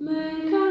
My God.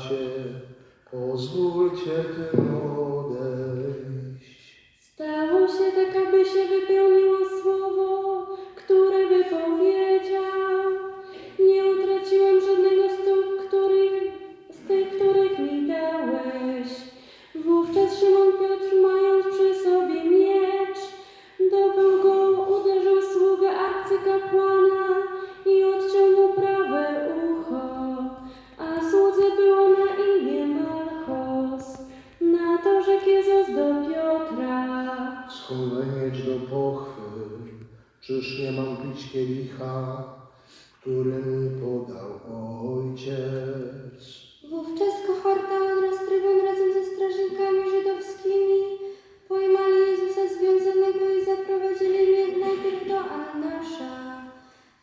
Szukacie, pozwólcie tym odejść. Stało się tak, aby się wypełniło Czyż nie mam pić kielicha, który mi podał ojciec? Wówczas kohorta oraz trybun razem ze strażnikami żydowskimi pojmali Jezusa związanego i zaprowadzili mnie najpierw do Annasza.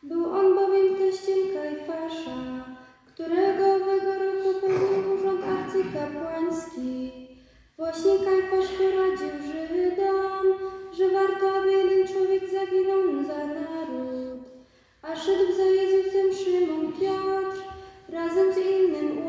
Był on bowiem teściem Kajfasza, którego owego roku pełnił urząd arcykapłański. Właśnie Kajfasz poradził Żydom, że warto, aby jeden człowiek zaginął za naród. A szedł za Jezusem Szymon Piotr razem z innym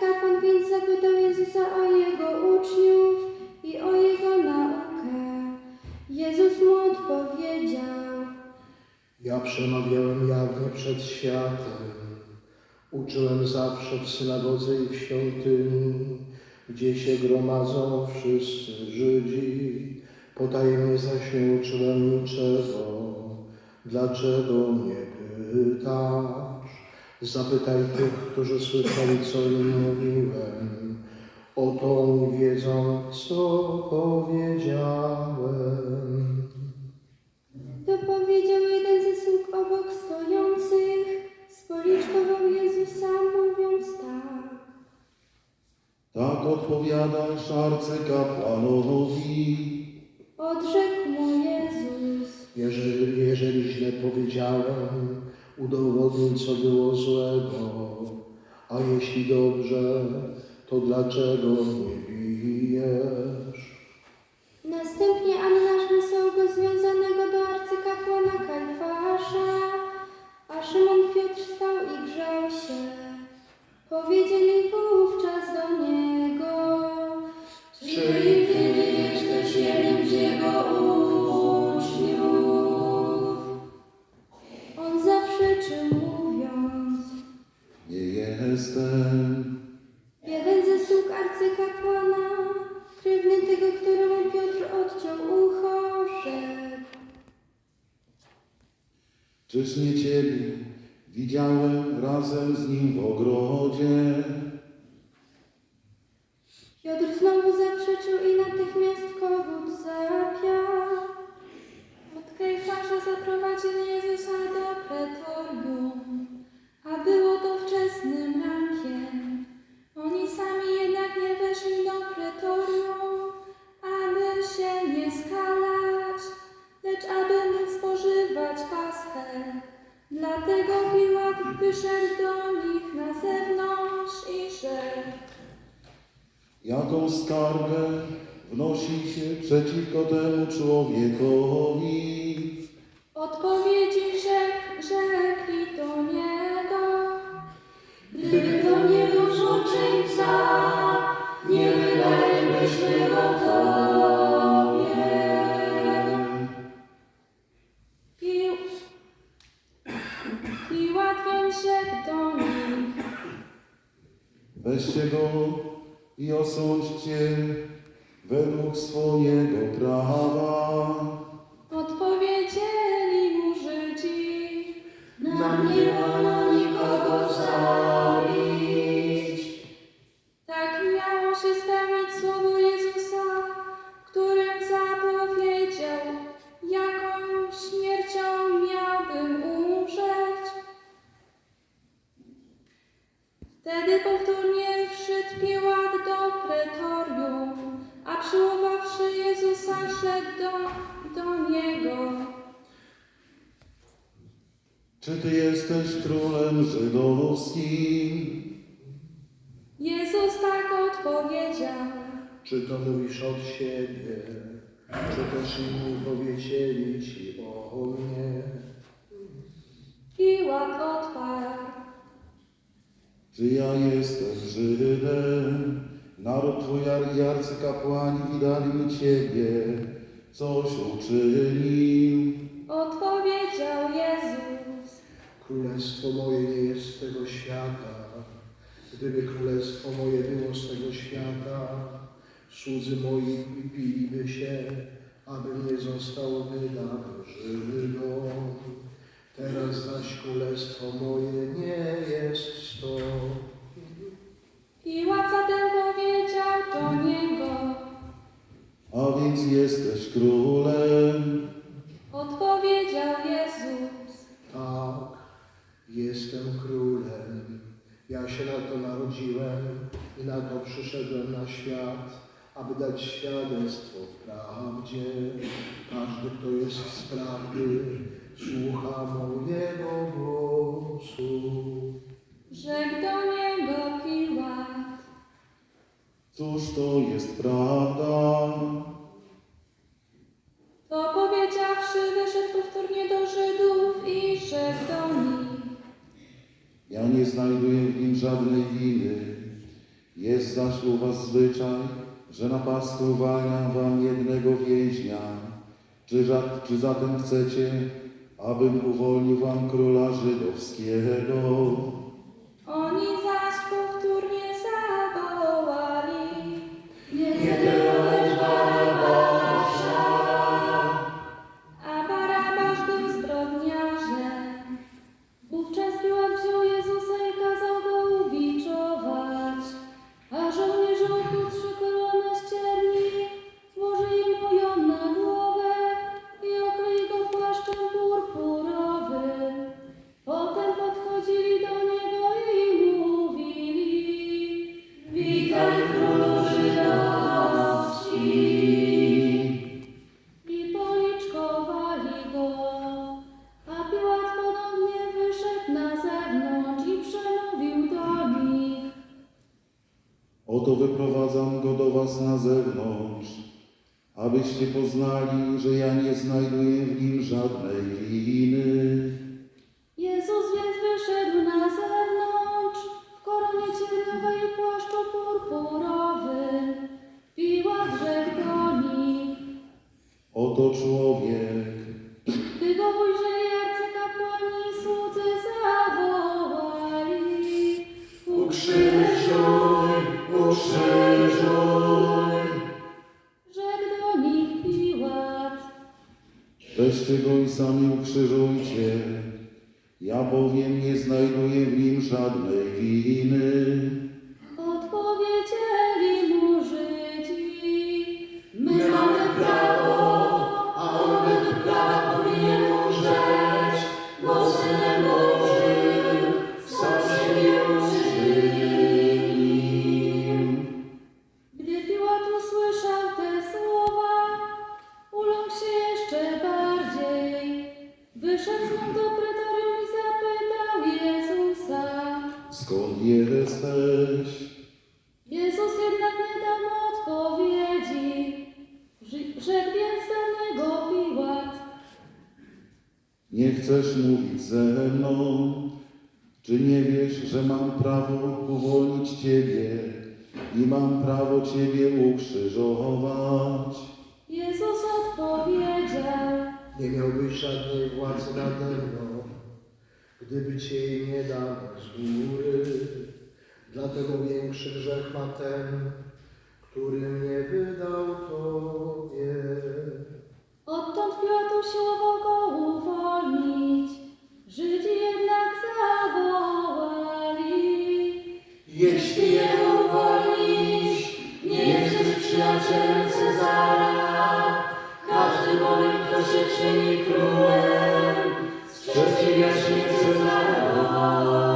Arcykapłan więc zapytał Jezusa o jego uczniów i o jego naukę. Jezus mu odpowiedział. Ja przemawiałem jawnie przed światem. Uczyłem zawsze w synagodze i w świątyni, gdzie się gromadzą wszyscy Żydzi. Potajemnie zaś nie uczyłem niczego. Dlaczego mnie pytasz? Zapytaj tych, którzy słyszeli, co im mówiłem. Oto oni wiedzą, co powiedziałem. To powiedział jeden ze sług obok stojących, spoliczkował Jezusa, mówiąc tak. Tak odpowiadasz arcykapłanowi. Odrzekł mu Jezus. Jeżeli, jeżeli źle powiedziałem, udowodnij, co było złego. A jeśli dobrze, to dlaczego mnie bijesz? Następnie Annasz wysłał go związanego do arcykapłana Kajfasza, a Szymon Piotr stał i grzał się. Powiedzieli przeciwko temu człowiekowi? Wtedy powtórnie wszedł Piłat do pretorium, a przyłowawszy Jezusa szedł do, do niego. Czy Ty jesteś królem żydowskim? Jezus tak odpowiedział. Czy to mówisz od siebie, czy też inni powiedzieli ci o mnie? Czy ja jestem Żydem? Naród Twój i arcykapłani widali mi Ciebie, coś uczynił. Odpowiedział Jezus. Królestwo moje nie jest z tego świata. Gdyby królestwo moje było z tego świata, słudzy moi piliby się, abym nie został wydany Żydom. Teraz zaś królestwo moje nie jest stąd. Piłat zatem powiedział do niego. A więc jesteś królem. Odpowiedział Jezus. Tak, jestem królem. Ja się na to narodziłem i na to przyszedłem na świat, aby dać świadectwo w prawdzie. Każdy, kto jest z prawdy, słucha mojego głosu. Rzekł do niego Piłat. Cóż to jest prawda? To powiedziawszy, wyszedł powtórnie do Żydów i rzekł do nich. Ja nie znajduję w nim żadnej winy. Jest zaś u was zwyczaj, że na uwalniam wam jednego więźnia. Czy, czy zatem chcecie, abym uwolnił wam króla żydowskiego? Człowiek. mną. Czy nie wiesz, że mam prawo uwolnić Ciebie i mam prawo Ciebie ukrzyżować? Jezus odpowiedział. Nie miałbyś żadnej władzy nade mną, gdyby Cię jej nie dano z góry. Dlatego większy grzech ma ten, który mnie wydał Tobie. Odtąd Piotr usiłował go uwolnić. Żydzi jednak zawołali, jeśli je uwolnisz, nie jesteś przyjacielem Cezara. Każdy bowiem, kto się czyni królem, sprzeciwia się Cezarowi.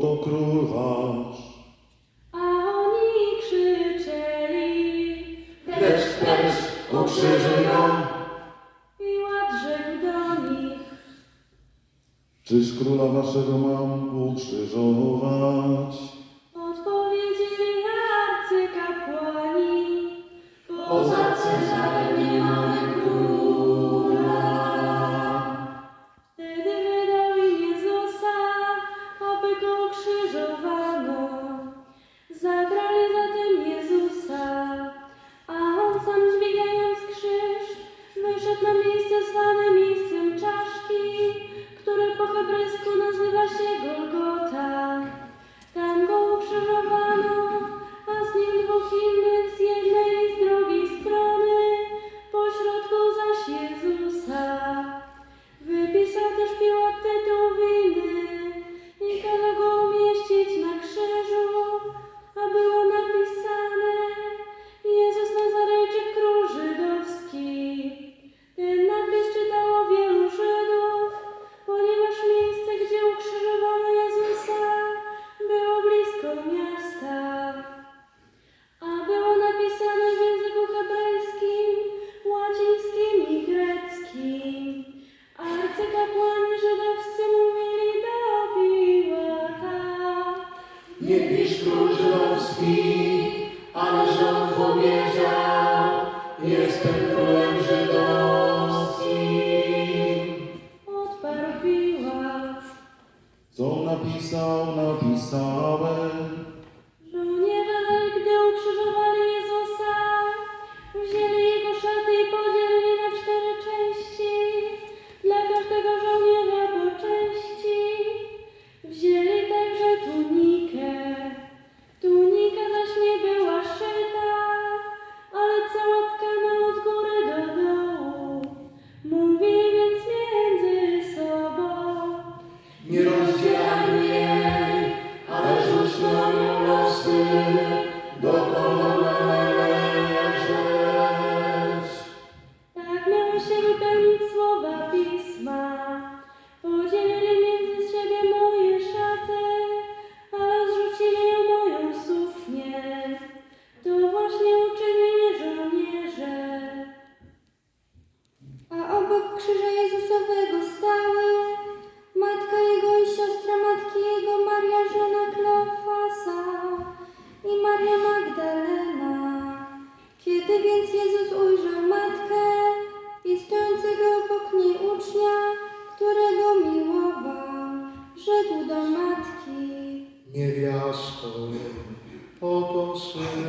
to król wasz. A oni krzyczeli, precz, precz, ukrzyżuj nam. Piłat rzekł do nich. Czyż króla waszego mam ukrzyżować?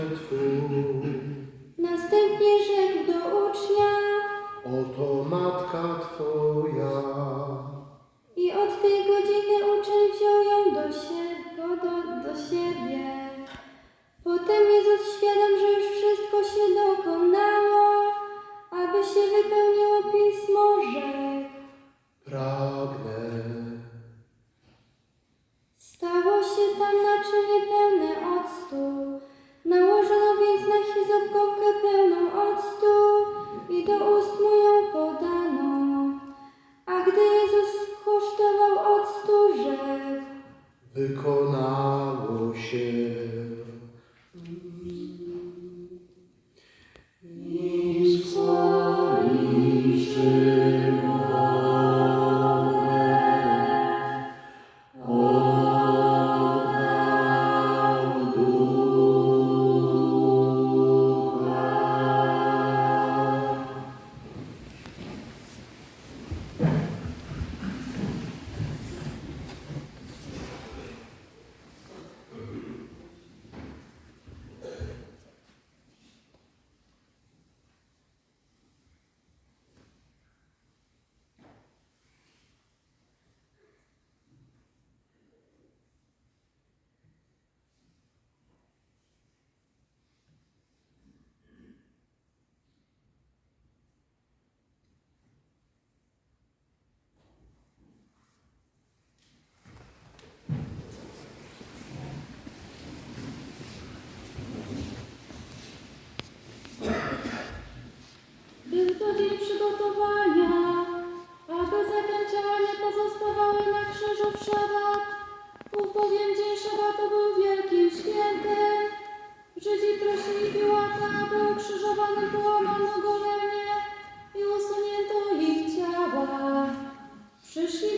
You. szabat, ów bowiem dzień szabatu był wielkim świętem. Żydzi prosili Piłata, by ukrzyżowanym połamano golenie i usunięto ich ciała. Przyszli